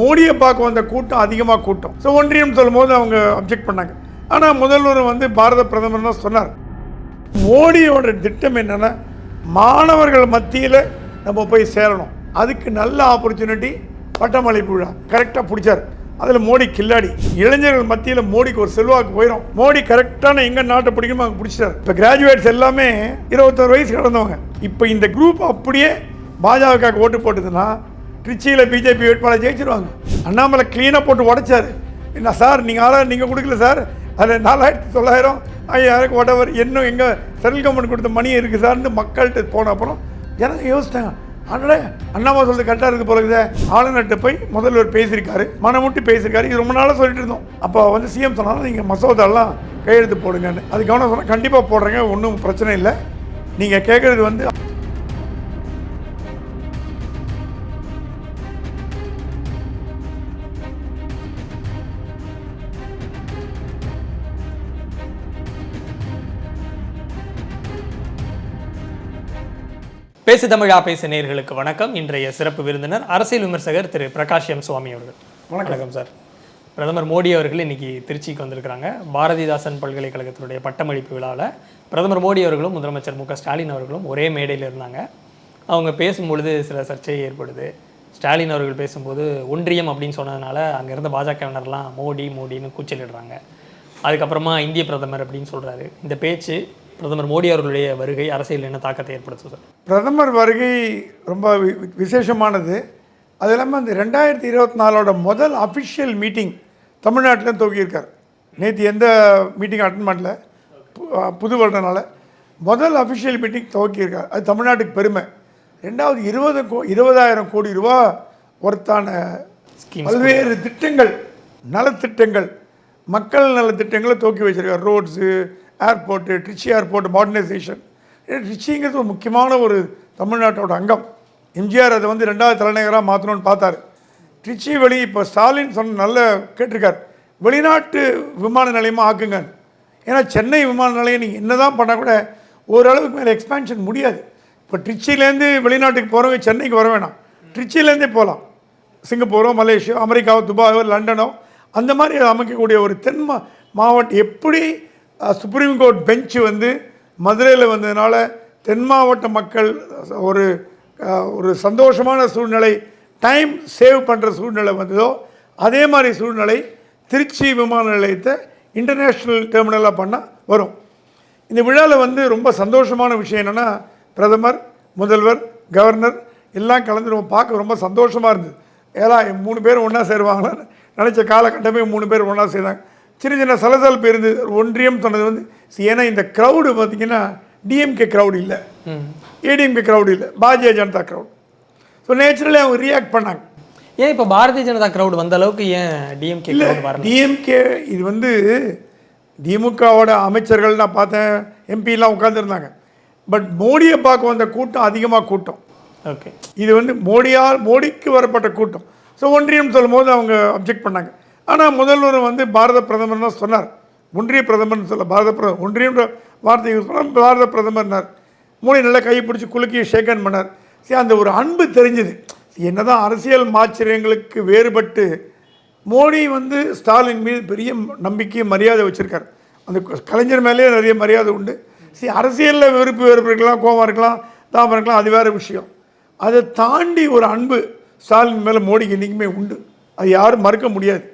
மோடியை பார்க்க வந்த கூட்டம் அதிகமாக கூட்டம். ஸோ ஒன்றியம் சொல்லும் போது அவங்க அப்ஜெக்ட் பண்ணாங்க. ஆனால் முதல்வர் வந்து பாரத பிரதமர் தான் சொன்னார். மோடியோட திட்டம் என்னன்னா மாணவர்கள் மத்தியில் நம்ம போய் சேரணும். அதுக்கு நல்ல ஆப்பர்ச்சுனிட்டி பட்டமளிப்பு விழா. கரெக்டாக பிடிச்சார். அதில் மோடி கில்லாடி. இளைஞர்கள் மத்தியில் மோடிக்கு ஒரு செல்வாக்கு போயிடும் மோடி கரெக்டான எங்கே நாட்டை பிடிக்கணுமோ அங்கே பிடிச்சிட்டார் இப்போ கிராஜுவேட்ஸ் எல்லாமே இருபத்தொரு வயசு கடந்தவங்க. இப்போ இந்த குரூப் அப்படியே பாஜகவுக்கு ஓட்டு போட்டதுன்னா திருச்சியில் பிஜேபி வேட்பாளர் ஜெயிச்சிருவாங்க. அண்ணாமலை க்ளீனாக போட்டு உடைச்சாரு. என்ன சார் நீங்கள் ஆறாயிரம் நீங்கள் கொடுக்கல சார்? அதில் நாலாயிரத்தி தொள்ளாயிரம் ஐயாயிரம் உடவர் இன்னும் எங்கள் சென்ட்ரல் கவர்மெண்ட் கொடுத்த மணி இருக்குது சார்னு மக்கள்கிட்ட போன அப்புறம் எனக்கு யோசித்தாங்க ஆனால் அண்ணாமா சொல்றது கரெக்டாக இருக்கு போல இருக்குதே. ஆளுநர்கிட்ட போய் முதல்வர் பேசியிருக்காரு மனமுட்டி பேசியிருக்காரு. இது ரொம்ப நாளாக சொல்லிட்டு இருந்தோம். அப்போ வந்து சிஎம் சொன்னாலும் நீங்கள் மசோதாலாம் கையெழுத்து போடுங்கன்னு. அது கவனம் சொன்னால் கண்டிப்பாக போடுறேங்க ஒன்றும் பிரச்சனை இல்லை. நீங்கள் கேட்குறது வந்து பேசு தமிழா பேசு நேயர்களுக்கு வணக்கம். இன்றைய சிறப்பு விருந்தினர் அரசியல் விமர்சகர் திரு பிரகாஷ் எம். சுவாமி அவர்கள். வணக்கம். சார். பிரதமர் மோடி அவர்கள் இன்னைக்கு திருச்சிக்கு வந்திருக்கிறாங்க. பாரதிதாசன் பல்கலைக்கழகத்தினுடைய பட்டமளிப்பு விழாவில் பிரதமர் மோடி அவர்களும் முதலமைச்சர் மு ஸ்டாலின் அவர்களும் ஒரே மேடையில் இருந்தாங்க. அவங்க பேசும்பொழுது சில சர்ச்சை ஏற்படுது. ஸ்டாலின் அவர்கள் பேசும்போது ஒன்றியம் அப்படின்னு சொன்னதுனால அங்கே இருந்த பாஜகவினர்லாம் மோடி மோடின்னு கூச்சலிடுறாங்க. அதுக்கப்புறமா இந்திய பிரதமர் அப்படின்னு சொல்றாரு. இந்த பேச்சு பிரதமர் மோடி அவர்களுடைய வருகை அரசியல் என்ன தாக்கத்தை ஏற்படுத்தும் சார்? பிரதமர் வருகை ரொம்ப விசேஷமானது. அது இல்லாமல் அந்த ரெண்டாயிரத்தி இருபத்தி நாலோட முதல் அஃபிஷியல் மீட்டிங் தமிழ்நாட்டில் துவக்கியிருக்கார். நேற்று எந்த மீட்டிங் அட்டன் பண்ணல. புது வருடனால முதல் அஃபிஷியல் மீட்டிங் துவக்கியிருக்கார். அது தமிழ்நாட்டுக்கு பெருமை. ரெண்டாவது இருபது கோ இருபதாயிரம் கோடி ரூபா ஒர்த்தான. பல்வேறு திட்டங்கள் நலத்திட்டங்கள் மக்கள் நலத்திட்டங்களை துவக்கி வச்சிருக்கார். Roads airport Trichy airport modernisation ட்ரிச்சிங்கிறது ஒரு முக்கியமான ஒரு தமிழ்நாட்டோட அங்கம். எம்ஜிஆர் அதை வந்து ரெண்டாவது தலைநகராக மாற்றணும்னு பார்த்தாரு. ட்ரிச்சி வெளி இப்போ ஸ்டாலின் சொன்ன நல்ல கேட்டிருக்கார். வெளிநாட்டு விமான நிலையமாக ஆக்குங்க ஏன்னா சென்னை விமான நிலையம் நீங்கள் என்ன தான் பண்ணால் கூட ஓரளவுக்கு மேலே எக்ஸ்பேன்ஷன் முடியாது. இப்போ ட்ரிச்சிலேருந்து வெளிநாட்டுக்கு போகிறவங்க சென்னைக்கு வர வேணாம். ட்ரிச்சிலேருந்தே போகலாம் சிங்கப்பூரோ மலேசியோ அமெரிக்காவோ துபாயோ லண்டனோ அந்த மாதிரி அமைக்கக்கூடிய ஒரு தென் மா மாவட்டம் எப்படி சுப்ரீம் கோர்ட் பெஞ்சு வந்து மதுரையில் வந்ததுனால தென் மாவட்ட மக்கள் ஒரு ஒரு சந்தோஷமான சூழ்நிலை டைம் சேவ் பண்ணுற சூழ்நிலை வந்ததோ அதே மாதிரி சூழ்நிலை திருச்சி விமான நிலையத்தை இன்டர்நேஷ்னல் டெர்மினலாக பண்ணால் வரும். இந்த விழாவில் வந்து ரொம்ப சந்தோஷமான விஷயம் என்னென்னா பிரதமர் முதல்வர் கவர்னர் எல்லாம் கலந்து நம்ம பார்க்க ரொம்ப சந்தோஷமாக இருந்தது. ஏன்னா மூணு பேர் ஒன்றா சேருவாங்களான்னு நினச்ச காலகட்டமே மூணு பேர் ஒன்றா செய்தாங்க சின்ன சின்ன சலசலப்பு இருந்தது ஒன்றியம் சொன்னது வந்து ஏன்னா இந்த க்ரௌடு பார்த்தீங்கன்னா டிஎம்கே க்ரௌடு இல்லை. ஏடிஎம்கே க்ரௌடு இல்லை. Bharatiya Janata crowd so naturally அவங்க ரியாக்ட் பண்ணாங்க. ஏன் இப்போ பாரதிய ஜனதா கிரவுட் வந்த அளவுக்கு ஏன் டிஎம்கே இல்லை டிஎம்கே இது வந்து திமுகவோட அமைச்சர்கள் நான் பார்த்தேன் எம்பிலாம் உட்காந்துருந்தாங்க பட் மோடியை பார்க்க வந்த கூட்டம் அதிகமாக கூட்டம். ஓகே இது வந்து மோடியால் மோடிக்கு வரப்பட்ட கூட்டம். ஸோ ஒன்றியம் சொல்லும் போது அவங்க அப்ஜெக்ட் பண்ணாங்க. ஆனால் முதல்வர் வந்து பாரத பிரதமர் தான் சொன்னார். ஒன்றிய பிரதமர்னு சொல்ல பாரத பிரதமர் ஒன்றியன்ற வார்த்தை யூஸ் பண்ணால் பாரத பிரதமர்னார். மோடி நல்லா கை பிடிச்சி குலுக்கி ஷேக்கன் பண்ணார். சரி அந்த ஒரு அன்பு தெரிஞ்சுது. என்னதான் அரசியல் மாச்சரியங்களுக்கு வேறுபட்டு மோடி வந்து ஸ்டாலின் மீது பெரிய நம்பிக்கை மரியாதை வச்சுருக்கார். அந்த கலைஞர் மேலேயே நிறைய மரியாதை உண்டு. சரி அரசியலில் வெறுப்பு வெறுப்பு இருக்கலாம் கோபம் இருக்கலாம் தாபம் இருக்கலாம் அது வேறு விஷயம். அதை தாண்டி ஒரு அன்பு ஸ்டாலின் மேலே மோடிக்கு என்றைக்குமே உண்டு. அது யாரும் மறுக்க முடியாது.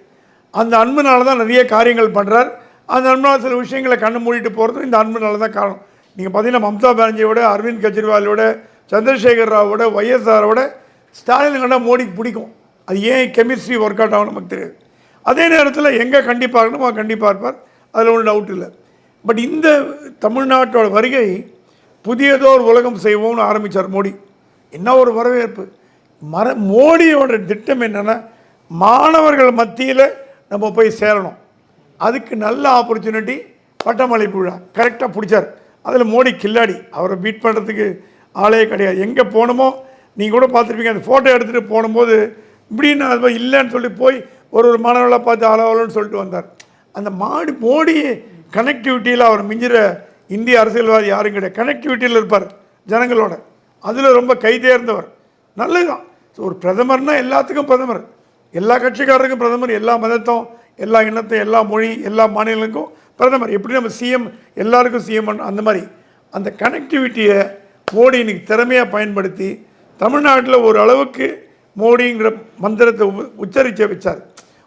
அந்த அன்புனால தான் நிறைய காரியங்கள் பண்ணுறார் அந்த அன்புனால் சில விஷயங்களை கண்ணு மூடிட்டு போகிறதும் இந்த அன்புனால தான் காரணம். நீங்கள் பார்த்தீங்கன்னா மம்தா பானர்ஜியோட அரவிந்த் கெஜ்ரிவாலோட சந்திரசேகர் ராவோட ஒய்எஸ்ஆரோட ஸ்டாலின் கண்டா மோடிக்கு பிடிக்கும். அது ஏன் கெமிஸ்ட்ரி ஒர்க் அவுட் ஆகும் நமக்கு தெரியாது. அதே நேரத்தில் எங்கே கண்டிப்பாக இருக்கணுமோ கண்டிப்பாக இருப்பார். அதில் ஒன்றும் டவுட் இல்லை. பட் இந்த தமிழ்நாட்டோட வருகை புதியதோர் உலகம் செய்வோம்னு ஆரம்பித்தார் மோடி. என்ன ஒரு வரவேற்பு. மர மோடியோட திட்டம் என்னென்னா மாணவர்கள் மத்தியில் நம்ம போய் சேரணும். அதுக்கு நல்ல ஆப்பர்ச்சுனிட்டி பட்டமளிப்பு விழா. கரெக்டாக பிடிச்சார். அதில் மோடி கில்லாடி அவரை பீட் பண்ணுறதுக்கு ஆளே கிடையாது. எங்கே போனோமோ நீங்கள் கூட பார்த்துருப்பீங்க அந்த ஃபோட்டோ எடுத்துகிட்டு போகும்போது இப்படின்னு அது இல்லைன்னு சொல்லி போய் ஒரு ஒரு மாணவர்களை பார்த்து அளவலன்னு சொல்லிட்டு வந்தார். அந்த மாடி மோடி கனெக்டிவிட்டியில் அவர் மிஞ்சிற இந்திய அரசியல்வாதி யாரும் கிடையாது. கனெக்டிவிட்டியில் இருப்பார் ஜனங்களோட. அதில் ரொம்ப கைதேர்ந்தவர். நல்லதுதான். ஸோ ஒரு பிரதமர்னால் எல்லாத்துக்கும் பிரதமர். எல்லா கட்சிக்காரருக்கும் பிரதமர் எல்லா மதத்தும் எல்லா இனத்தையும் எல்லா மொழி எல்லா மாநிலங்களுக்கும் பிரதமர். எப்படி நம்ம சிஎம் எல்லாருக்கும் சிஎம் அந்த மாதிரி. அந்த கனெக்டிவிட்டியை மோடி இன்னைக்கு திறமையாக பயன்படுத்தி தமிழ்நாட்டில் ஒரு அளவுக்கு மோடிங்கிற மந்திரத்தை உ- உச்சரிக்க வச்சார்.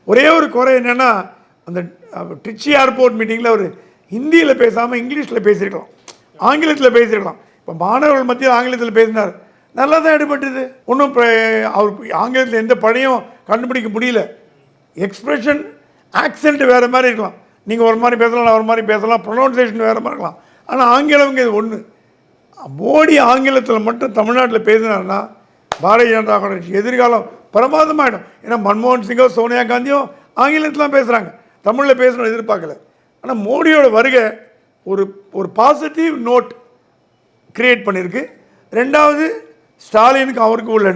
ஒரே ஒரு குறை என்னென்னா அந்த ட்ரிச்சி ஏர்போர்ட் மீட்டிங்கில் அவர் ஹிந்தியில் பேசாமல் இங்கிலீஷில் பேசியிருக்கலாம். ஆங்கிலத்தில் பேசியிருக்கலாம். இப்போ மாணவர்கள் மத்தியில் ஆங்கிலத்தில் பேசினார். நல்லா தான் எடுபட்டுது ஒன்றும் அவர் ஆங்கிலத்தில் எந்த பழையும் கண்டுபிடிக்க முடியல. எக்ஸ்பிரஷன் ஆக்சென்ட் வேறு மாதிரி இருக்கலாம். நீங்கள் ஒரு மாதிரி பேசலாம் நான் ஒரு மாதிரி பேசலாம் ப்ரொனவுன்சேஷன் வேறு மாதிரி இருக்கலாம். ஆனால் ஆங்கிலம்ங்க இது ஒன்று மோடி ஆங்கிலத்தில் மட்டும் தமிழ்நாட்டில் பேசினார்னா பாரதிய ஜனதா கட்சி எதிர்காலம் பிரமாதமாகிடும் ஏன்னா மன்மோகன் சிங்கோ சோனியா காந்தியும் ஆங்கிலத்தில் பேசுகிறாங்க தமிழில் பேசணும் எதிர்பார்க்கல. ஆனால் மோடியோட வருகை ஒரு ஒரு பாசிட்டிவ் நோட் கிரியேட் பண்ணியிருக்கு. ரெண்டாவது ஸ்டாலினுக்கு அவருக்கு உள்ள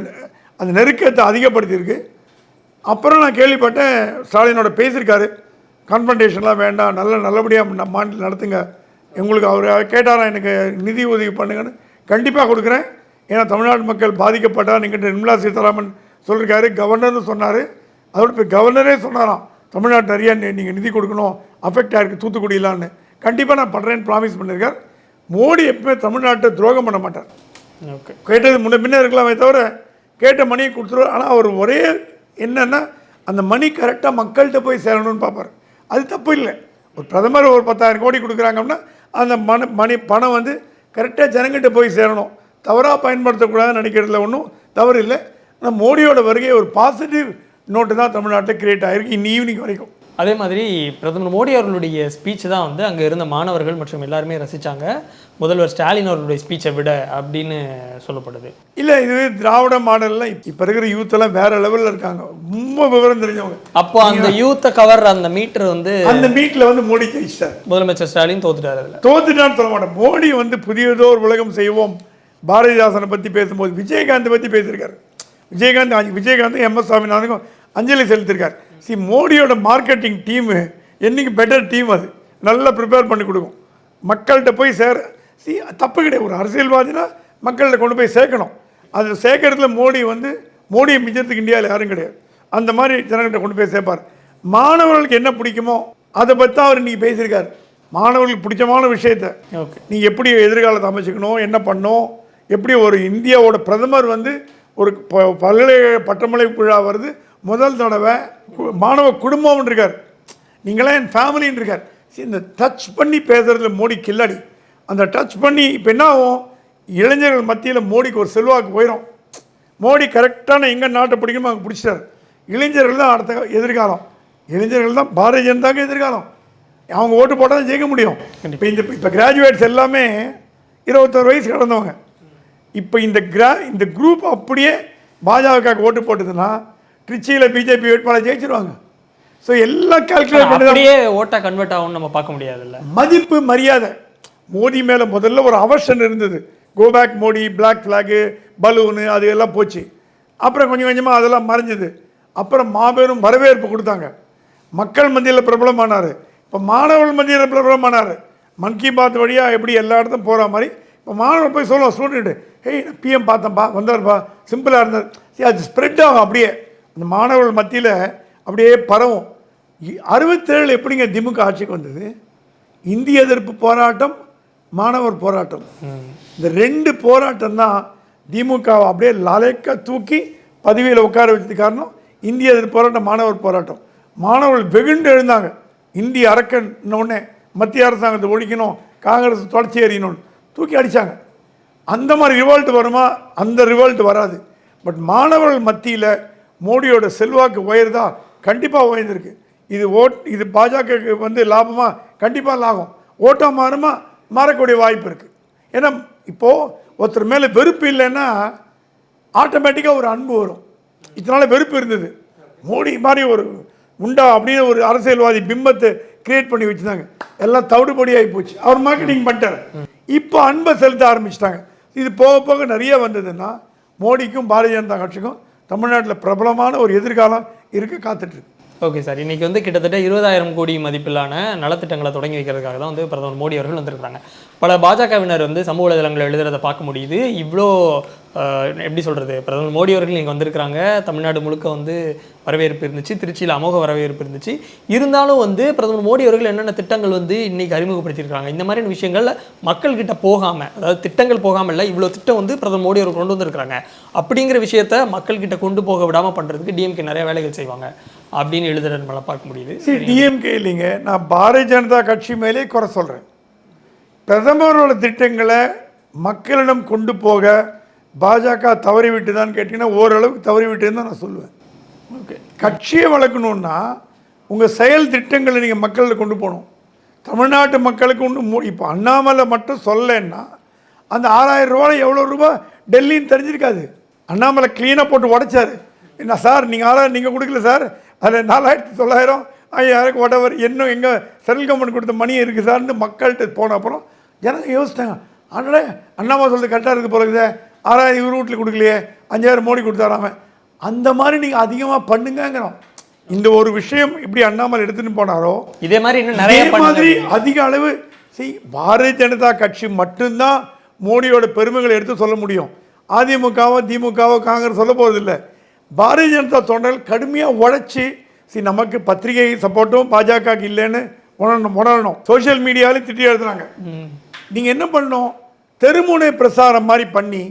அந்த நெருக்கத்தை அதிகப்படுத்தியிருக்கு. அப்புறம் நான் கேள்விப்பட்டேன் ஸ்டாலினோட பேசியிருக்காரு. கான்ஃபன்டேஷன்லாம் வேண்டாம் நல்ல நல்லபடியாக மாநிலம் நடத்துங்க. உங்களுக்கு அவர் கேட்டாரா எனக்கு நிதி உதவி பண்ணுங்கன்னு. கண்டிப்பாக கொடுக்குறேன். ஏன்னா தமிழ்நாடு மக்கள் பாதிக்கப்பட்டா நீங்கள் நிர்மலா சீதாராமன் சொல்லியிருக்காரு கவர்னர்னு சொன்னார். அதோட இப்போ கவர்னரே சொன்னாராம். தமிழ்நாட்டு நிறைய நீங்கள் நிதி கொடுக்கணும் அஃபெக்ட் ஆயிருக்கு தூத்துக்குடியிலான்னு. கண்டிப்பாக நான் பண்ணுறேன்னு ப்ராமிஸ் பண்ணியிருக்கார். மோடி எப்பவுமே தமிழ்நாட்டை துரோகம் பண்ண மாட்டார். ஓகே. கேட்டது முன்ன பின்ன இருக்கலாமே தவிர கேட்ட மணியை கொடுத்துருவார். ஆனால் அவர் ஒரே என்னென்னா அந்த மணி கரெக்டாக மக்கள்கிட்ட போய் சேரணும்னு பார்ப்பார். அது தப்பு இல்லை. ஒரு பிரதமர் ஒரு பத்தாயிரம் கோடி கொடுக்குறாங்கன்னா அந்த மன மணி பணம் வந்து கரெக்டாக ஜனங்கிட்ட போய் சேரணும். தவறாக பயன்படுத்தக்கூடாதுன்னு நினைக்கிறதுல ஒன்றும் தவறு இல்லை. ஆனால் மோடியோட வருகை ஒரு பாசிட்டிவ் நோட்டு தான் தமிழ்நாட்டில் கிரியேட் ஆகிருக்கு இன்னி ஈவினிங் வரைக்கும். அதே மாதிரி பிரதமர் மோடி அவர்களுடைய ஸ்பீச் தான் வந்து அங்கே இருந்த மாணவர்கள் மற்றும் எல்லாருமே ரசிச்சாங்க. முதல்வர் ஸ்டாலின் அவர்களுடைய ஸ்பீச்சை விட அப்படின்னு சொல்லப்படுது. இல்லை இது திராவிட மாடலில் இப்போ இருக்கிற யூத் எல்லாம் வேற லெவலில் இருக்காங்க. ரொம்ப விவரம் தெரிஞ்சவங்க. அப்போ அந்த யூத்தை கவர் அந்த மீட்டர் வந்து அந்த மீட்டில் வந்து மோடி ஜெயிச்சிட்டார். முதலமைச்சர் ஸ்டாலின் தோத்துட்டார் அதில். தோத்துட்டான்னு சொல்ல மாட்டேன். மோடி வந்து புதியதோர் உலகம் செய்வோம். பாரதிதாசனை பற்றி பேசும்போது விஜயகாந்தை பற்றி பேசியிருக்காரு. விஜயகாந்த் விஜயகாந்த் எம் எஸ் சுவாமிநாதனுக்கும் அஞ்சலி செலுத்திருக்கார் சி மோடியோட மார்க்கெட்டிங் டீமு என்னைக்கு பெட்டர் டீம் அது? நல்லா ப்ரிப்பேர் பண்ணி கொடுக்கும். மக்கள்கிட்ட போய் சேர சி தப்பு கிடையாது. ஒரு அரசியல்வாதினா மக்கள்கிட்ட கொண்டு போய் சேர்க்கணும். அது சேர்க்கறதுல மோடி வந்து மோடியை மிஞ்சறதுக்கு இந்தியாவில் யாரும் கிடையாது. அந்த மாதிரி ஜனங்கள்கிட்ட கொண்டு போய் சேர்ப்பார். மாணவர்களுக்கு என்ன பிடிக்குமோ அதை பற்றி அவர் இன்னைக்கு பேசியிருக்காரு. மாணவர்களுக்கு பிடிச்சமான விஷயத்தை. ஓகே நீ எப்படி எதிர்காலத்தை அமைச்சுக்கணும் என்ன பண்ணணும் எப்படி ஒரு இந்தியாவோட பிரதமர் வந்து ஒரு ப- பல்கலைக்கழக பட்டமளை விழா வருது முதல் தடவை கு- மாணவ குடும்பம்னு இருக்கார். நீங்களாம் என் ஃபேமிலின்னு இருக்கார். சரி இந்த டச் பண்ணி பேசுறதுல மோடி கில்லாடி. அந்த டச் பண்ணி இப்போ என்ன ஆகும்? இளைஞர்கள் மத்தியில் மோடிக்கு ஒரு செல்வாக்கு போயிடும் மோடி கரெக்டான எங்கே நாட்டை பிடிக்கணுமோ அங்கே பிடிச்சிட்டாரு. இளைஞர்கள் தான் அடுத்த எதிர்காலம். இளைஞர்கள் தான் பாரதிய ஜனதாக்கு எதிர்காலம். அவங்க ஓட்டு போட்டால் தான் ஜெயிக்க முடியும். இப்போ இந்த இப்போ கிராஜுவேட்ஸ் எல்லாமே இருபத்தொரு வயசு கடந்தவங்க. இப்போ இந்த கிரா இந்த குரூப் அப்படியே பாஜகவுக்கு ஓட்டு போட்டதுன்னா ட்ரிச்சியில் பிஜேபி வேட்பாளர் ஜெயிச்சிருவாங்க. ஸோ எல்லாம் கால்குலேட் பண்ணி அப்படியே ஓட்டா கன்வெர்ட் ஆகும்னு நம்ம பார்க்க முடியாதுல்ல. மதிப்பு மரியாதை. மோடி மேலே முதல்ல ஒரு அவர்ஷன் இருந்தது. Go back Modi black flag balloon அது எல்லாம் போச்சு. அப்புறம் கொஞ்சம் கொஞ்சமாக அதெல்லாம் மறைஞ்சது. அப்புறம் மாபெரும் வரவேற்பு கொடுத்தாங்க. மக்கள் மத்தியில் பிரபலமானார் இப்போ மாணவர்கள் மத்தியில் பிரபலமானார் மன் கி பாத் வழியாக எப்படி எல்லா இடத்தும் போகிற மாதிரி இப்போ மாணவர் போய் சொல்லுவோம் ஸ்டூடெண்ட்டு ஹேய் நான் பிஎம் பார்த்தேன்ப்பா வந்தார்ப்பா. சிம்பிளாக இருந்தார் சரி அது ஸ்ப்ரெட் ஆகும் அப்படியே. அந்த மாணவர்கள் மத்தியில் அப்படியே பரவும். அறுபத்தேழு எப்படிங்க திமுக ஆட்சிக்கு வந்தது? இந்திய எதிர்ப்பு போராட்டம் மாணவர் போராட்டம். இந்த ரெண்டு போராட்டம் தான் திமுகவை அப்படியே லாலேக்க தூக்கி பதவியில் உட்கார வச்சது காரணம் இந்திய எதிர்ப்பு போராட்டம் மாணவர் போராட்டம். மாணவர்கள் வெகுண்டு எழுந்தாங்க. இந்திய அரக்கன் உடனே மத்திய அரசாங்கத்தை ஒழிக்கணும் காங்கிரஸ் தொடர்ச்சி எறியணும்னு தூக்கி அடித்தாங்க அந்த மாதிரி ரிவால்ட் வருமா? அந்த ரிவால்ட் வராது. பட் மாணவர்கள் மத்தியில் மோடியோட செல்வாக்கு உயர்தா கண்டிப்பாக உயர்ந்திருக்கு. இது ஓட் இது பாஜகவுக்கு வந்து லாபமாக கண்டிப்பாக லாபம். ஓட்டம் மாறுமா மாறக்கூடிய வாய்ப்பு இருக்குது ஏன்னா இப்போது ஒருத்தர் மேலே வெறுப்பு இல்லைன்னா ஆட்டோமேட்டிக்காக ஒரு அன்பு வரும். இதனால் வெறுப்பு இருந்தது. மோடி மாதிரி ஒரு உண்டா அப்படின்னு ஒரு அரசியல்வாதி பிம்பத்தை கிரியேட் பண்ணி வச்சுருந்தாங்க. எல்லாம் தவிடுபடியாகி போச்சு. அவர் மார்க்கெட்டிங் பண்ணிட்டார். இப்போ அன்பை செலுத்த ஆரம்பிச்சிட்டாங்க. இது போக போக நிறைய வந்ததுன்னா மோடிக்கும் பாரதிய ஜனதா கட்சிக்கும் தமிழ்நாட்டில் பிரபலமான ஒரு எதிர்காலம் இருக்க காத்துட்ருக்கு ஓகே சார். இன்றைக்கி வந்து கிட்டத்தட்ட இருபதாயிரம் கோடி மதிப்பிலான நலத்திட்டங்களை தொடங்கி வைக்கிறதுக்காக தான் வந்து பிரதமர் மோடி அவர்கள் வந்திருக்காங்க பல பாஜகவினர் வந்து சமூக வலைதளங்களை எழுதுறதை பார்க்க முடியுது. இவ்வளோ எப்படி சொல்கிறது பிரதமர் மோடி அவர்கள் இங்கே வந்திருக்கிறாங்க. தமிழ்நாடு முழுக்க வந்து வரவேற்பு இருந்துச்சு. திருச்சியில் அமோக வரவேற்பு இருந்துச்சு. இருந்தாலும் வந்து பிரதமர் மோடி அவர்கள் என்னென்ன திட்டங்கள் வந்து இன்னைக்கு அறிமுகப்படுத்தியிருக்காங்க? இந்த மாதிரியான விஷயங்கள் மக்கள்கிட்ட போகாமல் அதாவது திட்டங்கள் போகாமல் இல்லை இவ்வளோ திட்டம் வந்து பிரதமர் மோடி அவர்கள் கொண்டு வந்திருக்கிறாங்க. அப்படிங்கிற விஷயத்த மக்கள்கிட்ட கொண்டு போக விடாமல் பண்ணுறதுக்கு டிஎம்கே நிறைய வேலைகள் செய்வாங்க. அப்படின்னு எழுதுறது மேலே பார்க்க முடியுது. சரி டிஎம்கே இல்லைங்க. நான் பாரதிய ஜனதா கட்சி மேலே குறை சொல்கிறேன் பிரதமரோட திட்டங்களை மக்களிடம் கொண்டு போக பாஜக தவறி விட்டுதான்னு கேட்டிங்கன்னா ஓரளவுக்கு தவறி விட்டுன்னு தான் நான் சொல்லுவேன். ஓகே கட்சியை வளர்க்கணுன்னா உங்கள் செயல் திட்டங்களை நீங்கள் மக்களில் கொண்டு போகணும். தமிழ்நாட்டு மக்களுக்கு ஒன்று இப்போ அண்ணாமலை மட்டும் சொல்லலைன்னா அந்த ஆறாயிரம் ரூபாய் எவ்வளோ ரூபாய் டெல்லின்னு தெரிஞ்சிருக்காது. அண்ணாமலை க்ளீனாக போட்டு உடைச்சாரு. என்ன சார் நீங்கள் ஆறாயிரம் நீங்கள் கொடுக்கல சார்? அதில் நாலாயிரத்தி தொள்ளாயிரம் ஐயாயிரம் whatever. இன்னும் எங்கள் சென்ட்ரல் கவர்மெண்ட் கொடுத்த மணி இருக்குது சார்னு மக்கள்கிட்ட போன அப்புறம் ஜனங்க யோசித்தாங்க அண்ணே அண்ணாமலை சொல்றது கரெக்டாக இருக்குது இருக்குதே. ஆறாயிரம் இவர் வீட்டில் கொடுக்கலையே. அஞ்சாயிரம் மோடி கொடுத்தாராம. அந்த மாதிரி நீங்கள் அதிகமாக பண்ணுங்கங்கிறோம். இந்த ஒரு விஷயம் இப்படி அண்ணாமலை எடுத்துன்னு போனாரோ இதே மாதிரி இன்னும் நிறைய. மாதிரி அதிக அளவு see பாரதிய ஜனதா கட்சி மட்டும்தான் மோடியோட பெருமைகளை எடுத்து சொல்ல முடியும். அதிமுகவோ திமுகவோ காங்கிரஸ் சொல்ல போறதில்லை. பாரதிய ஜனதா தொண்டர்கள் கடுமையாக உழைச்சி சி நமக்கு பத்திரிகை சப்போர்ட்டும் பாஜகவுக்கு இல்லைன்னு உணரணும் உணரணும். சோஷியல் மீடியாவிலும் திட்டி எழுதுனாங்க. நீங்கள் என்ன பண்ணணும்? தெருமுனை பிரசாரம் மாதிரி பண்ணி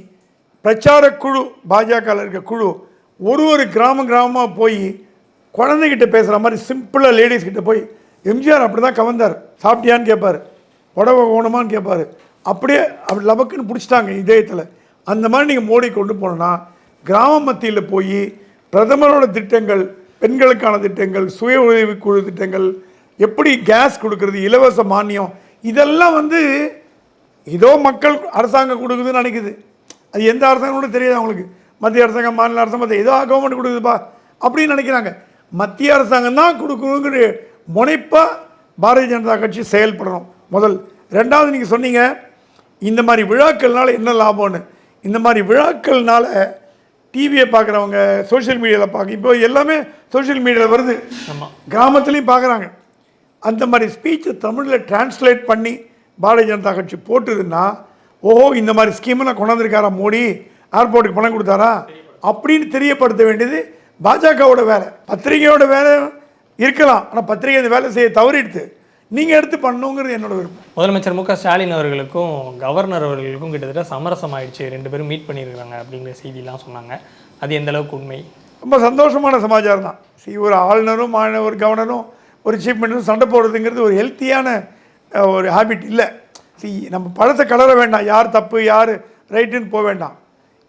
பிரச்சார குழு பாஜகவில் இருக்க குழு ஒரு ஒரு கிராமம் கிராமமாக போய் குழந்தைகிட்ட பேசுகிற மாதிரி சிம்பிளாக லேடிஸ் கிட்ட போய் எம்ஜிஆர் அப்படி தான் கவர்ந்தார் சாப்பிட்டியான்னு கேட்பார் புடவை ஓணுமான்னு கேட்பார் அப்படியே அப்படி லபக்குன்னு பிடிச்சிட்டாங்க இதயத்தில். அந்த மாதிரி நீங்கள் மோடி கொண்டு போனோன்னா கிராம மத்தியில் போய் பிரதமரோட திட்டங்கள் பெண்களுக்கான திட்டங்கள் சுய உதவி குழு திட்டங்கள் எப்படி கேஸ் கொடுக்கறது இலவச மானியம் இதெல்லாம் வந்து ஏதோ மக்கள் அரசாங்கம் கொடுக்குதுன்னு நினைக்குது. அது எந்த அரசாங்கம் கூட தெரியாது அவங்களுக்கு. மத்திய அரசாங்கம் மாநில அரசாங்கம் ஏதோ கவர்மெண்ட் கொடுக்குதுப்பா அப்படின்னு நினைக்கிறாங்க. மத்திய அரசாங்கம் தான் கொடுக்கணுங்கிற முனைப்பாக பாரதிய ஜனதா கட்சி செயல்படணும். முதல். ரெண்டாவது நீங்கள் சொன்னீங்க இந்த மாதிரி விழாக்கள்னால என்ன லாபம்னு. இந்த மாதிரி விழாக்கள்னால டிவியை பார்க்குறவங்க சோஷியல் மீடியாவில் பார்க்க இப்போ எல்லாமே சோஷியல் மீடியாவில் வருது. ஆமா. கிராமத்துலேயும் பார்க்குறாங்க. அந்த மாதிரி ஸ்பீச்சை தமிழில் டிரான்ஸ்லேட் பண்ணி பாரதிய ஜனதா கட்சி போட்டுதுன்னா ஓஹோ இந்த மாதிரி ஸ்கீமெல்லாம் கொண்டாந்துருக்காரா மோடி? ஏர்போர்ட்டுக்கு பணம் கொடுத்தாரா? அப்படின்னு தெரியப்படுத்த வேண்டியது பாஜகவோட வேலை. பத்திரிகையோட வேலை இருக்கலாம். ஆனால் பத்திரிகை இந்த வேலை செய்ய தவறிடுது. நீங்கள் எடுத்து பண்ணணுங்கிறது என்னோட விருப்பம். முதலமைச்சர் மு க ஸ்டாலின் அவர்களுக்கும் கவர்னர் அவர்களுக்கும் கிட்டத்தட்ட சமரசம் ஆயிடுச்சு ரெண்டு பேரும் மீட் பண்ணியிருக்காங்க அப்படிங்கிற செய்திலாம் சொன்னாங்க. அது எந்த அளவுக்கு உண்மை? ரொம்ப சந்தோஷமான சமாச்சாரம் தான். சரி ஒரு ஆளுநரும் ஒரு கவர்னரும் ஒரு சீஃப் மினிஸ்டரும் சண்டை போடுறதுங்கிறது ஒரு ஹெல்த்தியான ஒரு ஹாபிட் இல்லை. சரி நம்ம பழத்தை கலர வேண்டாம். யார் தப்பு யார் ரைட்டுன்னு போக வேண்டாம்.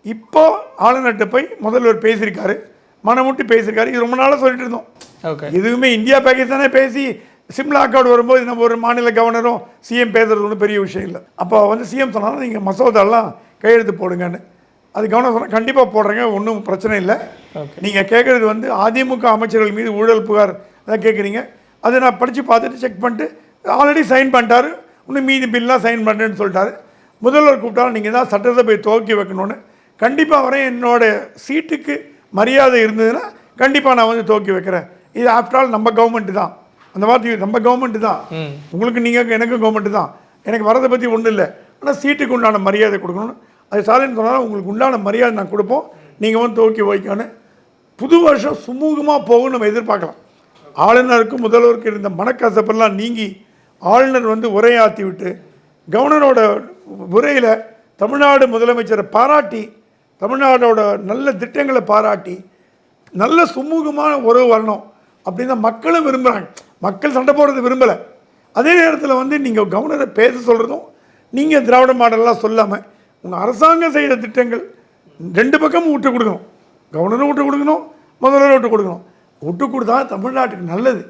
இப்போ ஆளுநர்கிட்ட போய் முதல்வர் பேசியிருக்காரு. மனமுட்டி பேசியிருக்காரு. இது ரொம்ப நாளாக சொல்லிட்டு இருந்தோம். ஓகே எதுவுமே இந்தியா பாகிஸ்தானே பேசி சிம்லா அக்கார்டு வரும்போது நம்ம ஒரு மாநில கவர்னரும் சிஎம் பேசுறது ஒன்றும் பெரிய விஷயம் இல்லை. அப்போ வந்து சிஎம் சொன்னாலும் நீங்கள் மசோதாலாம் கையெழுத்து போடுங்கன்னு. அது கவர்னர் சொன்னால் கண்டிப்பாக போடுறேங்க ஒன்றும் பிரச்சனை இல்லை. நீங்கள் கேட்குறது வந்து அதிமுக அமைச்சர்கள் மீது ஊழல் புகார் அதான் கேட்குறீங்க அதை நான் படித்து பார்த்துட்டு செக் பண்ணிட்டு ஆல்ரெடி சைன் பண்ணிட்டாரு. இன்னும் மீதி பில்லாம் சைன் பண்ணுறேன்னு சொல்லிட்டாரு. முதல்வர் கூப்பிட்டாலும் நீங்கள் தான் சட்டசபை துவக்கி வைக்கணும்னு. கண்டிப்பாக வரேன் என்னோட சீட்டுக்கு மரியாதை இருந்ததுன்னா கண்டிப்பாக நான் வந்து துவக்கி வைக்கிறேன். இது ஆஃப்டர் ஆல் நம்ம கவர்மெண்ட்டு தான். அந்த வார்த்தை நம்ம கவர்மெண்ட்டு தான். உங்களுக்கு நீங்கள் எனக்கும் கவர்மெண்ட்டு தான். எனக்கு வரதை பற்றி ஒன்றும் இல்லை. ஆனால் சீட்டுக்கு உண்டான மரியாதை கொடுக்கணும் அது ஸ்டாலின் சொன்னாலும் உங்களுக்கு உண்டான மரியாதை நான் கொடுப்போம். நீங்கள் வந்து துவக்கி வைக்கணும் புது வருஷம் சுமூகமாக போகும் நம்ம எதிர்பார்க்கலாம். ஆளுநருக்கும் முதல்வருக்கும் இருந்த மனக்கசப்பெல்லாம் நீங்கி ஆளுநர் வந்து உரையாற்றி விட்டு கவர்னரோட உரையில் தமிழ்நாடு முதலமைச்சரை பாராட்டி தமிழ்நாடோட நல்ல திட்டங்களை பாராட்டி நல்ல சுமூகமான உறவு வரணும். அப்படின்னு தான் மக்களும் விரும்புகிறாங்க மக்கள் சண்டை போடுறது விரும்பலை. அதே நேரத்தில் வந்து நீங்கள் கவர்னரை பேச சொல்கிறதும் நீங்கள் திராவிட மாடல்லாம் சொல்லாமல் உங்கள் அரசாங்கம் செய்கிற திட்டங்கள் ரெண்டு பக்கமும் விட்டு கொடுக்கணும். கவர்னரும் விட்டு கொடுக்கணும் முதல்வரும் விட்டு கொடுக்கணும். விட்டு கொடுத்தா தமிழ்நாட்டுக்கு நல்லது.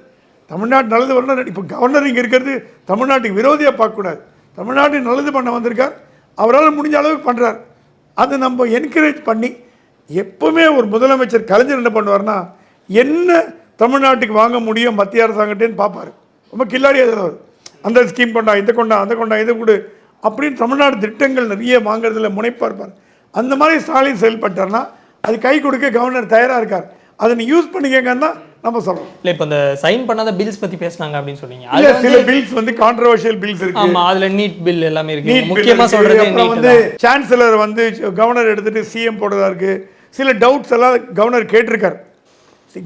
தமிழ்நாட்டு நல்லது வரணும். இப்போ கவர்னர் இங்கே இருக்கிறது தமிழ்நாட்டுக்கு விரோதியாக பார்க்கக்கூடாது. தமிழ்நாட்டுக்கு நல்லது பண்ண வந்திருக்கார். அவரால் முடிஞ்ச அளவுக்கு பண்ணுறார் அதை நம்ம என்கரேஜ் பண்ணி எப்பவுமே ஒரு முதலமைச்சர் கலைஞர் என்ன பண்ணுவார்னா என்ன தமிழ்நாட்டுக்கு வாங்க முடியும் மத்திய அரசாங்கத்தேன்னு பார்ப்பாரு ரொம்ப கில்லாடியாக தருவார் அந்த ஸ்கீம் கொண்டா இந்த கொண்டா அந்த கொண்டா இதை கொடு அப்படின்னு தமிழ்நாடு திட்டங்கள் நிறைய வாங்குறதுல முனைப்பாக இருப்பார். அந்த மாதிரி ஸ்டாலின் செயல்பட்டார்னா அது கை கொடுக்க கவர்னர் தயாராக இருக்கார். அதை நீ யூஸ் பண்ணிக்கங்கன்னா நம்ம சொல்கிறோம் இல்லை இப்போ இந்த சைன் பண்ணாத பில்ஸ் பற்றி பேசுனாங்க அப்படின்னு சொன்னீங்க. இல்ல சில பில்ஸ் வந்து கான்ட்ரவர்ஷியல் பில்ஸ் இருக்கு. ஆமா அதுல நீட் பில் எல்லாமே இருக்கு. முக்கியமா சொல்றது அப்புறம் வந்து சான்சலர் வந்து கவர்னர் எடுத்துட்டு சிஎம் போடுறதா இருக்கு. சில டவுட்ஸ் எல்லாம் கவர்னர் கேட்டிருக்காரு.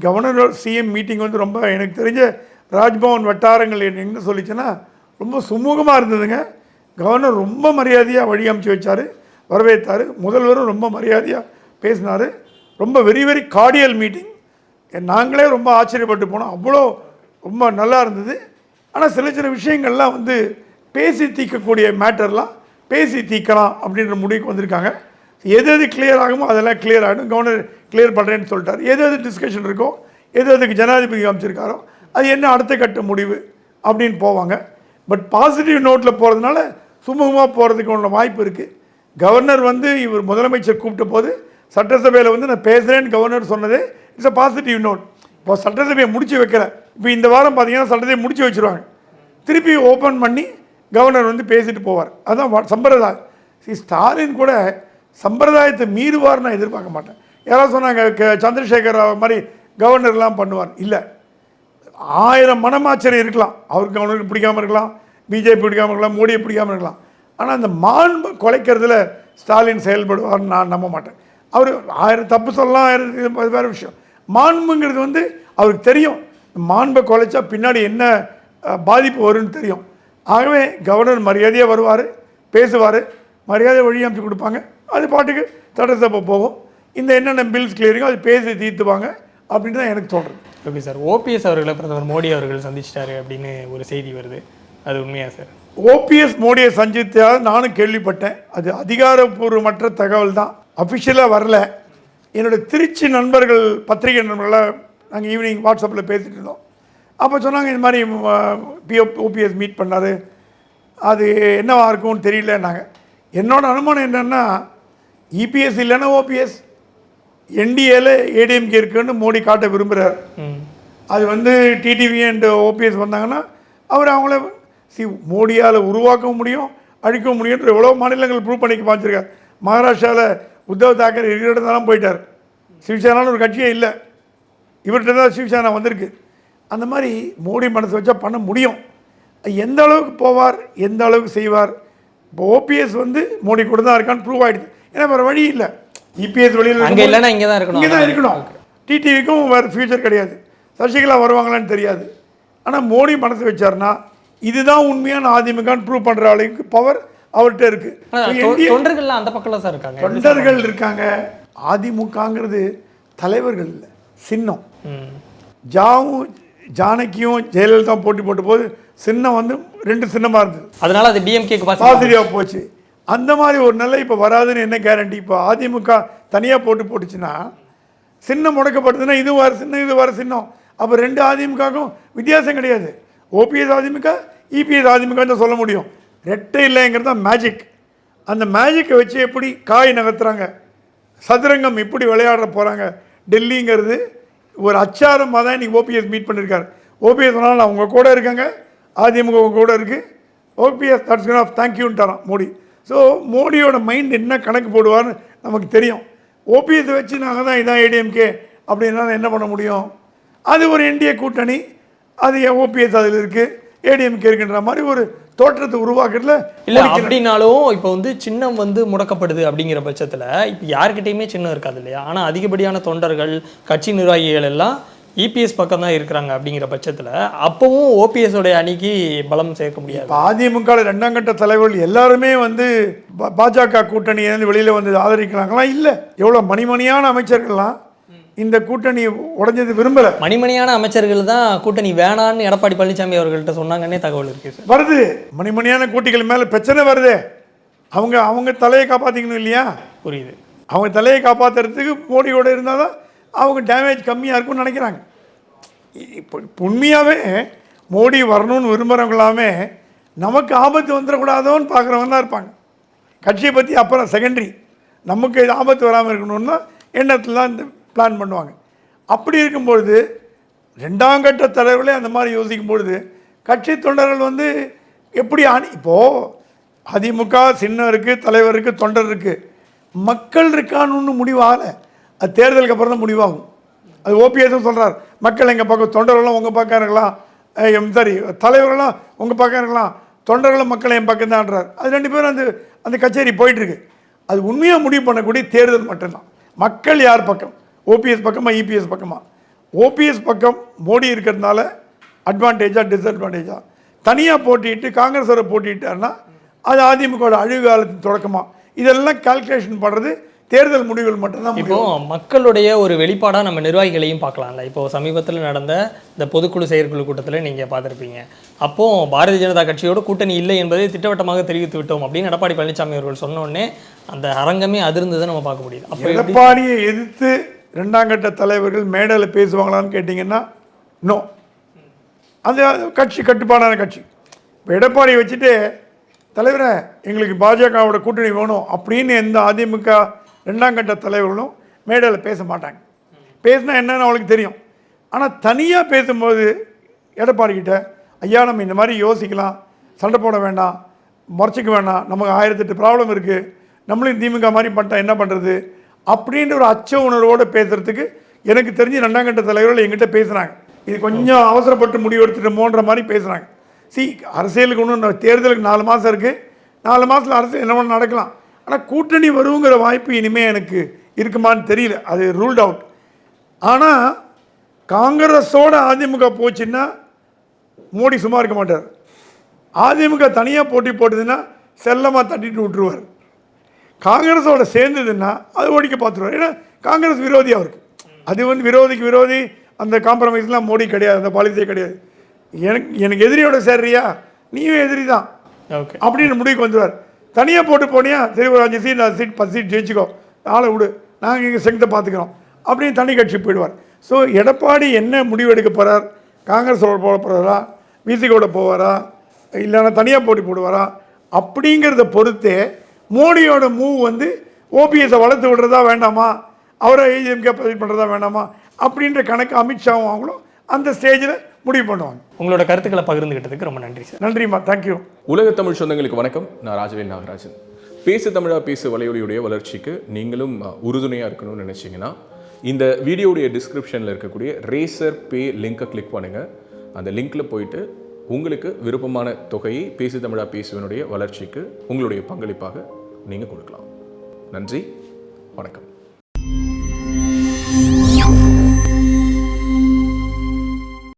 கவர்னர் சிஎம் மீட்டிங் வந்து ரொம்ப எனக்கு தெரிஞ்ச ராஜ்பவன் வட்டாரங்கள் என்ன சொல்லிச்சுன்னா ரொம்ப சுமூகமாக இருந்ததுங்க. கவர்னர் ரொம்ப மரியாதையாக வழி அமைச்சு வச்சார் வரவேற்றார் முதல்வரும் ரொம்ப மரியாதையாக பேசினார். ரொம்ப வெரி வெரி கார்டியல் மீட்டிங் நாங்களே ரொம்ப ஆச்சரியப்பட்டு போனோம். அவ்வளோ ரொம்ப நல்லா இருந்தது. ஆனால் சில சில விஷயங்கள்லாம் வந்து பேசி தீர்க்கக்கூடிய மேட்டர்லாம் பேசி தீர்க்கலாம் அப்படின்ற முடிவுக்கு வந்திருக்காங்க. எது எது கிளியர் ஆகுமோ அதெல்லாம் கிளியர் ஆகிடும் கவர்னர் கிளியர் பண்ணுறேன்னு சொல்லிட்டார். எது எது டிஸ்கஷன் இருக்கோ எது எதுக்கு ஜனாதிபதி காமிச்சிருக்காரோ அது என்ன அடுத்த கட்ட முடிவு அப்படின்னு போவாங்க. பட் பாசிட்டிவ் நோட்டில் போகிறதுனால சுமூகமாக போகிறதுக்கு உள்ள வாய்ப்பு இருக்குது கவர்னர் வந்து இவர் முதலமைச்சர் கூப்பிட்ட போது சட்டசபையில் வந்து நான் பேசுகிறேன்னு கவர்னர் சொன்னதே இட்ஸ் அ பாசிட்டிவ் நோட் இப்போ சட்டசபையை முடிச்சு வைக்கிற இப்போ இந்த வாரம் பார்த்தீங்கன்னா சட்டத்தை முடிச்சு வச்சுருவாங்க. திருப்பி ஓப்பன் பண்ணி கவர்னர் வந்து பேசிட்டு போவார். அதுதான் சம்பிரதாயம். ஸ்டாலின் கூட சம்பிரதாயத்தை மீறுவார் நான் எதிர்பார்க்க மாட்டேன். யாராவது சொன்னாங்க க- சந்திரசேகர் ராவ் மாதிரி கவர்னர்லாம் பண்ணுவார். இல்லை. ஆயிரம் மனமாச்சரியம் இருக்கலாம். அவருக்கு அவனுக்கு பிடிக்காம இருக்கலாம். பிஜேபி பிடிக்காம இருக்கலாம். மோடியை பிடிக்காம இருக்கலாம். ஆனால் அந்த மாண்பை குலைக்கிறதுல ஸ்டாலின் செயல்படுவார்னு நான் நம்ப மாட்டேன். அவர் ஆயிரம் தப்பு சொல்லலாம் ஆயிரம் அது வேறு விஷயம். மாண்புங்கிறது வந்து அவருக்கு தெரியும். மாண்பை குலைச்சா பின்னாடி என்ன பாதிப்பு வரும்னு தெரியும். ஆகவே கவர்னர் மரியாதையாக வருவார் பேசுவார். மரியாதை வழி அமைச்சு கொடுப்பாங்க. அது பாட்டுக்கு சட்டசபை போகும். இந்த என்னென்ன பில்ஸ் கிளியரிங்கோ அது பேசி தீர்த்துவாங்க அப்படின்னு தான் எனக்கு தோன்றுது. Okay sir. ஓபிஎஸ் அவர்களை பிரதமர் மோடி அவர்கள் சந்திச்சிட்டாரு அப்படின்னு ஒரு செய்தி வருது. அது உண்மையா சார்? ஓபிஎஸ் மோடியை சந்தித்ததாக நானும் கேள்விப்பட்டேன். அது அதிகாரப்பூர்வமற்ற தகவல் தான். அஃபிஷியலாக வரல. என்னோட திருச்சி நண்பர்கள் பத்திரிகை நண்பர்களாக நாங்கள் ஈவினிங் வாட்ஸ்அப்பில் பேசிட்டு இருந்தோம். அப்போ சொன்னாங்க இந்த மாதிரி பிஓ ஓபிஎஸ் மீட் பண்ணார். அது என்னவா இருக்கும்னு தெரியலன்னாங்க. என்னோட அனுமானம் என்னென்னா இபிஎஸ் இல்லைன்னா ஓபிஎஸ் என்டிஏல ஏடிஎம்கே இருக்குன்னு மோடி காட்ட விரும்புகிறார் அது வந்து டிடிவி அண்ட் ஓபிஎஸ் வந்தாங்கன்னா அவர் அவங்கள சி மோடியால் உருவாக்கவும் முடியும் அழிக்கவும் முடியும்ன்ற எவ்வளோ மாநிலங்கள் ப்ரூவ் பண்ணிக்க பார்த்துருக்கார் மகாராஷ்டிராவில் உத்தவ் தாக்கரே இருக்கிற தான் போயிட்டார். சிவசேனான்னு ஒரு கட்சியே இல்லை. இவர்கிட்ட தான் சிவசேனா வந்திருக்கு. அந்த மாதிரி மோடி மனசு வச்சா பண்ண முடியும். எந்த அளவுக்கு போவார் எந்த அளவுக்கு செய்வார் இப்போ ஓபிஎஸ் வந்து மோடி கூட தான் இருக்கான்னு ப்ரூவ் ஆகிடுது ஏன்னா வேறு வழி இல்லை. இபிஎஸ் வெளியில் அங்க இல்லைன்னா இங்க தான் இருக்கணும். இங்கே தான் இருக்கணும் டிடிவிக்கும் வேறு ஃபியூச்சர் கிடையாது. சசிகலா வருவாங்களான்னு தெரியாது. ஆனால் மோடி மனசு வச்சார்னா இதுதான் உண்மையான அதிமுகன்னு ப்ரூவ் பண்ணுற அளவுக்கு பவர் அவர்கிட்ட இருக்கு. ஆனா, இப்ப தொ- NDA தொண்டர்கள்லாம் அந்த பக்கம்ல சார் இருக்காங்க. தொண்டர்கள் இருக்காங்க. அதிமுகங்கிறது தலைவர்கள் இல்லை சின்னம். ஜாவும் ஜானகியும் ஜெயலலிதா போட்டி போட்ட போது சின்னம் வந்து ரெண்டு சின்னமாக இருந்தது. அதனால அது டிஎம்கேக்கு பாசிட்டிவாக போச்சு. அந்த மாதிரி ஒரு நிலை இப்போ வராதுன்னு என்ன கேரண்டி இப்போ அதிமுக தனியாக போட்டு போட்டுச்சுன்னா சின்னம் முடக்கப்படுதுன்னா இது வர சின்னம் இது வர சின்னம். அப்போ ரெண்டு அதிமுகவுக்கும் வித்தியாசம் கிடையாது. ஓபிஎஸ் அதிமுக இபிஎஸ் அதிமுக தான் சொல்ல முடியும். ரெட்டை இல்லைங்கிறது தான் மேஜிக் அந்த மேஜிக்கை வச்சு எப்படி காய் நகர்த்துறாங்க? சதுரங்கம் எப்படி விளையாட போகிறாங்க டெல்லிங்கிறது ஒரு அச்சாரமாக தான் இன்றைக்கி ஓபிஎஸ் மீட் பண்ணியிருக்காரு ஓபிஎஸ் சொன்னால் அவங்க கூட இருக்காங்க அதிமுக கூட இருக்குது ஓபிஎஸ் தட்ஸ் ஆஃப் தேங்க்யூன்ட்டாரான் மோடி. ஸோ மோடியோட மைண்ட் என்ன கணக்கு போடுவார்னு நமக்கு தெரியும். ஓபிஎஸ் வச்சு நாங்கள் தான் இதான் ஏடிஎம்கே அப்படின்னா என்ன பண்ண முடியும்? அது ஒரு என்டிஏ கூட்டணி அது ஓபிஎஸ் அதில் இருக்குது ஏடிஎம்கே இருக்குன்ற மாதிரி ஒரு தோற்றத்தை உருவாக்குறதுல இல்ல அப்படின்னாலும் இப்போ வந்து சின்னம் வந்து முடக்கப்படுது அப்படிங்கிற பட்சத்துல இப்போ யார்கிட்டயுமே சின்னம் இருக்காது இல்லையா? ஆனா அதிகப்படியான தொண்டர்கள் கட்சி நிர்வாகிகள் எல்லாம் இபிஎஸ் பக்கம் தான் இருக்கிறாங்க அப்படிங்கிற பட்சத்துல அப்பவும் ஓபிஎஸ் உடைய அணிக்கு பலம் சேர்க்க முடியாது. அதிமுக ரெண்டாம் கட்ட தலைவர்கள் எல்லாருமே வந்து பாஜக கூட்டணியிலேருந்து வெளியில் வந்து ஆதரிக்கிறாங்களா? இல்லை. எவ்வளோ மணிமணியான அமைச்சர்கள்லாம் இந்த கூட்டணி உடைஞ்சது விரும்பலை. மணிமணியான அமைச்சர்கள் தான் கூட்டணி வேணான்னு எடப்பாடி பழனிசாமி அவர்கள்ட்ட சொன்னாங்கன்னே தகவல் இருக்கு வருது. மணிமணியான கூட்டிகள் மேலே பிரச்சனை வருதே. அவங்க அவங்க தலையை காப்பாற்றிக்கணும் இல்லையா? புரியுது. அவங்க தலையை காப்பாற்றுறதுக்கு மோடியோட இருந்தால் தான் அவங்க டேமேஜ் கம்மியாக இருக்கும்னு நினைக்கிறாங்க. இப்போ உண்மையாகவே மோடி வரணும்னு விரும்புகிறவங்களாமே நமக்கு ஆபத்து வந்துடக்கூடாதோன்னு பார்க்குறவங்க தான் இருப்பாங்க. கட்சியை பற்றி அப்புறம் செகண்டரி நமக்கு இது ஆபத்து வராமல் இருக்கணும்னு எண்ணத்தில் தான் இந்த பிளான் பண்ணுவாங்க. அப்படி இருக்கும்பொழுது ரெண்டாம் கட்ட தலைவர்களே அந்த மாதிரி யோசிக்கும் பொழுது கட்சி தொண்டர்கள் வந்து எப்படி அணி இப்போது அதிமுக சின்னம் இருக்குது தலைவர் இருக்குது தொண்டர் இருக்குது மக்கள் இருக்கான்னு முடிவாகலை அது தேர்தலுக்கு அப்புறம் தான் முடிவாகும். அது ஓபிஎஸும் சொல்கிறார் மக்கள் எங்கள் பக்கம் தொண்டர்களும் உங்கள் பக்கம் இருக்கலாம் சாரி தலைவர்களும் உங்கள் பக்கம் இருக்கலாம் தொண்டர்களும் மக்கள் என் பக்கம் தான்றார் அது ரெண்டு பேரும் அந்த அந்த கச்சேரி போயிட்டுருக்கு. அது உண்மையாக முடிவு பண்ணக்கூடிய தேர்தல் மட்டும்தான். மக்கள் யார் பக்கம்? ஓபிஎஸ் பக்கமாக இபிஎஸ் பக்கமாக ஓபிஎஸ் பக்கம் மோடி இருக்கிறதுனால அட்வான்டேஜாக டிஸ்அட்வான்டேஜாக தனியாக போட்டிட்டு காங்கிரஸோட போட்டிட்டாருன்னா அது அதிமுகவோட அழிவு காலத்தின் தொடக்கமாக இதெல்லாம் கால்குலேஷன் பண்ணுறது தேர்தல் முடிவுகள் மட்டும்தான் இப்போ மக்களுடைய ஒரு வெளிப்பாடாக நம்ம நிர்வாகிகளையும் பார்க்கலாம்ல. இப்போ சமீபத்தில் நடந்த இந்த பொதுக்குழு செயற்குழு கூட்டத்தில் நீங்கள் பார்த்துருப்பீங்க. அப்போ பாரதிய ஜனதா கட்சியோட கூட்டணி இல்லை என்பதை திட்டவட்டமாக தெரிவித்து விட்டோம் அப்படின்னு எடப்பாடி பழனிசாமி அவர்கள் சொன்ன உடனே அந்த அரங்கமே அதிர்ந்ததை நம்ம பார்க்க முடியுது. அப்போ எடப்பாடியை எதிர்த்து ரெண்டாம் கட்ட தலைவர்கள் மேடையில் பேசுவாங்களான்னு கேட்டிங்கன்னா நோ அந்த கட்சி கட்டுப்பாடான கட்சி. இப்போ எடப்பாடியை வச்சுட்டு தலைவரே எங்களுக்கு பாஜகவோட கூட்டணி வேணும் அப்படின்னு எந்த அதிமுக ரெண்டாம் கட்ட தலைவர்களும் மேடையில் பேச மாட்டாங்க. பேசினா என்னன்னு அவளுக்கு தெரியும். ஆனால் தனியாக பேசும்போது எடப்பாடிக்கிட்ட ஐயா நம்ம இந்த மாதிரி யோசிக்கலாம். சண்டை போட வேண்டாம். முறைச்சிக்க வேண்டாம். நமக்கு ஆயிரத்தெட்டு ப்ராப்ளம் இருக்குது நம்மளும் திமுக மாதிரி பண்ணிட்டா என்ன பண்ணுறது அப்படின்ற ஒரு அச்ச உணர்வோடு பேசுகிறதுக்கு எனக்கு தெரிஞ்சு ரெண்டாம் கட்ட தலைவர்கள் எங்கிட்ட பேசுகிறாங்க இது கொஞ்சம் அவசரப்பட்டு முடிவெடுத்துட்டோமோன்ற மாதிரி பேசுகிறாங்க சி அரசியலுக்கு ஒன்றும் தேர்தலுக்கு நாலு மாதம் இருக்குது நாலு மாதத்தில் அரசியல் என்ன நடக்கலாம். ஆனால் கூட்டணி வருங்கிற வாய்ப்பு இனிமேல் எனக்கு இருக்குமான்னு தெரியல. அது ரூல்ட் அவுட் ஆனால் காங்கிரஸோட அதிமுக போச்சுன்னா மோடி சும்மா இருக்க மாட்டார். அதிமுக தனியாக போட்டி போட்டுதுன்னா செல்லமாக தட்டிட்டு விட்டுருவார். காங்கிரஸோட சேர்ந்ததுன்னா அது ஒழிக்க பார்த்துருவார். ஏன்னா காங்கிரஸ் விரோதி அவருக்கு அது வந்து விரோதிக்கு விரோதி அந்த காம்ப்ரமைஸ்லாம் மோடி கிடையாது அந்த பாலிசியே கிடையாது. எனக்கு எனக்கு எதிரியோட சேர்றியா? நீயும் எதிரி தான். ஓகே அப்படின்னு முடிவுக்கு வந்துடுவார் தனியாக போட்டு போனியா? சரி ஒரு அஞ்சு சீட் நாலு சீட் பத்து சீட் ஜெயிச்சுக்கோ. ஆளை விடு. நாங்கள் இங்கே செங்கத்தை பார்த்துக்கிறோம் அப்படின்னு தனி கட்சி போயிடுவார். ஸோ எடப்பாடி என்ன முடிவு எடுக்க போகிறார் காங்கிரஸோட போட போகிறாரா விசிகோட போவாரா? இல்லைன்னா தனியாக போட்டி போடுவாரா? அப்படிங்கிறத பொறுத்தே மோடியோட மூவ் வந்து ஓபிஎஸை வளர்த்து விடுறதா வேண்டாமா? அவரை ஏஜிஎம்கே பதிவு பண்ணுறதா வேண்டாமா? அப்படின்ற கணக்கு அமித்ஷாவும் அவங்களும் அந்த ஸ்டேஜில் முடிவு பண்ணுவாங்க. உங்களோட கருத்துக்களை பகிர்ந்துகிட்டதுக்கு ரொம்ப நன்றி சார். நன்றிம்மா. தேங்க்யூ உலக தமிழ் சொந்தங்களுக்கு வணக்கம். நான் ராஜவேல் நாகராஜன். பேசு தமிழா பேசு வலையொலியுடைய வளர்ச்சிக்கு நீங்களும் உறுதுணையாக இருக்கணும்னு நினச்சிங்கன்னா இந்த வீடியோடைய டிஸ்கிரிப்ஷனில் இருக்கக்கூடிய ரேசர் பே லிங்கை கிளிக் பண்ணுங்கள் அந்த லிங்க்கில் போயிட்டு உங்களுக்கு விருப்பமான தொகையை பேசு தமிழா பேசுவனுடைய வளர்ச்சிக்கு உங்களுடைய பங்களிப்பாக நீங்கள் கொடுக்கலாம். நன்றி. வணக்கம்.